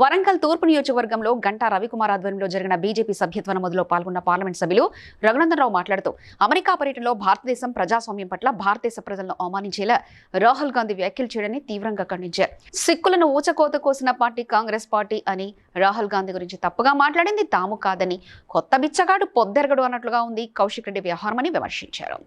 వరంగల్ తూర్పు నియోజకవర్గంలో గంటా రవికుమార్ ఆధ్వర్యంలో జరిగిన బీజేపీ సభ్యత్వ నమోదులో పాల్గొన్న పార్లమెంట్ సభ్యులు రఘునందనరావు మాట్లాడుతూ అమెరికా పర్యటనలో భారతదేశం ప్రజాస్వామ్యం పట్ల భారతదేశ ప్రజలను అవమానించేలా రాహుల్ గాంధీ వ్యాఖ్యలు చేయడాన్ని తీవ్రంగా ఖండించారు. సిక్కులను ఊచకోత కోసిన పార్టీ కాంగ్రెస్ పార్టీ అని రాహుల్ గాంధీ గురించి తప్పుగా మాట్లాడింది తాము కాదని కొత్త బిచ్చగాడు పొద్దెరగడు అన్నట్లుగా ఉంది కౌశిక్ రెడ్డి వ్యవహారమని విమర్శించారు.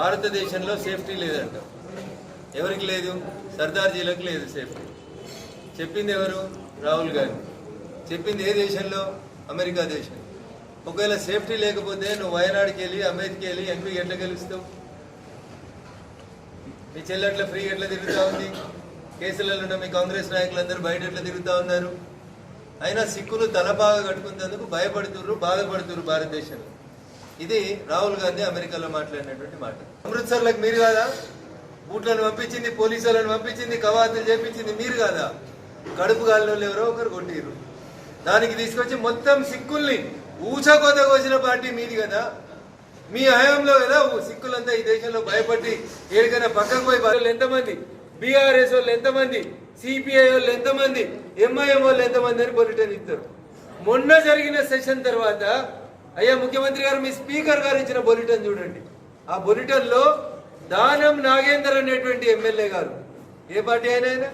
భారతదేశంలో సేఫ్టీ లేదంట. ఎవరికి లేదు? సర్దార్జీలకు లేదు సేఫ్టీ చెప్పింది ఎవరు? రాహుల్ గాంధీ. చెప్పింది ఏ దేశంలో? అమెరికా దేశం. ఒకవేళ సేఫ్టీ లేకపోతే నువ్వు వయనాడుకి వెళ్ళి అమెరికా వెళ్ళి ఎంపీ ఎట్లా గెలుస్తావు? మీ చెల్లెట్ల ఫ్రీ ఎట్లా తిరుగుతూ ఉంది? కేసులలో ఉన్న మీ కాంగ్రెస్ నాయకులందరూ బయట ఎట్లా తిరుగుతూ ఉన్నారు? అయినా సిక్కులు తలబాగా కట్టుకునేందుకు భయపడుతుర్రు బాధపడుతుర్రు భారతదేశంలో ఇది రాహుల్ గాంధీ అమెరికాలో మాట్లాడినటువంటి మాట. అమృత్సర్లకు మీరు కాదా? బూట్లను పంపించింది పోలీసులను పంపించింది కవాతులు చేపించింది మీరు కాదా? కడుపు గాలిలో ఎవరో ఒకరు కొట్టిరు దానికి తీసుకొచ్చి మొత్తం సిక్కుల్ని ఊచకోత కోసిన పార్టీ మీది కదా. మీ హయాంలో కదా సిక్కులంతా ఈ దేశంలో భయపడి ఏడికైనా పక్కకు పోయి వాళ్ళు ఎంతమంది? బీఆర్ఎస్ వాళ్ళు ఎంతమంది? సిపిఐ వాళ్ళు ఎంతమంది? ఎంఐఎం వాళ్ళు ఎంతమంది అని బులెటిన్ ఇస్తారు. మొన్న జరిగిన సెషన్ తర్వాత అయ్యా ముఖ్యమంత్రి గారు మీ స్పీకర్ గారు ఇచ్చిన బులెటిన్ చూడండి. ఆ బులెటిన్లో దానం నాగేందర్ అనేటువంటి ఎమ్మెల్యే గారు. ఏ పార్టీ అయినా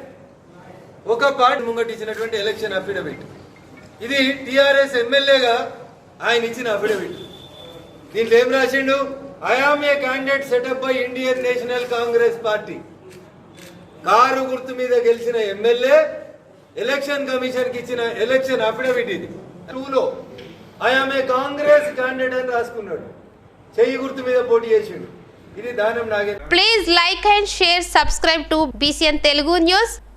ఒక పార్టీ ముంగటిచ్చినటువంటి ఎలక్షన్ అఫిడవిట్ ఇది టిఆర్ఎస్ ఎమ్మెల్యేగా ఆయన ఇచ్చిన అఫిడవిట్ దీంట్లో ఏం రాసిండు? I am a candidate set up by Indian National Congress party car గుర్తు మీద గెలిచిన ఎమ్మెల్యే ఎలక్షన్ కమిషన్కి ఇచ్చిన ఎలక్షన్ అఫిడవిట్ ఇది. టూలో ఐఆమ్ ఏ కాంగ్రెస్ క్యాండిడేట్ అని రాసుకున్నాడు. చెయ్యి గుర్తు మీద పోటీ చేసిండు. ఇది Danam నాగే please like and share subscribe to BCN Telugu news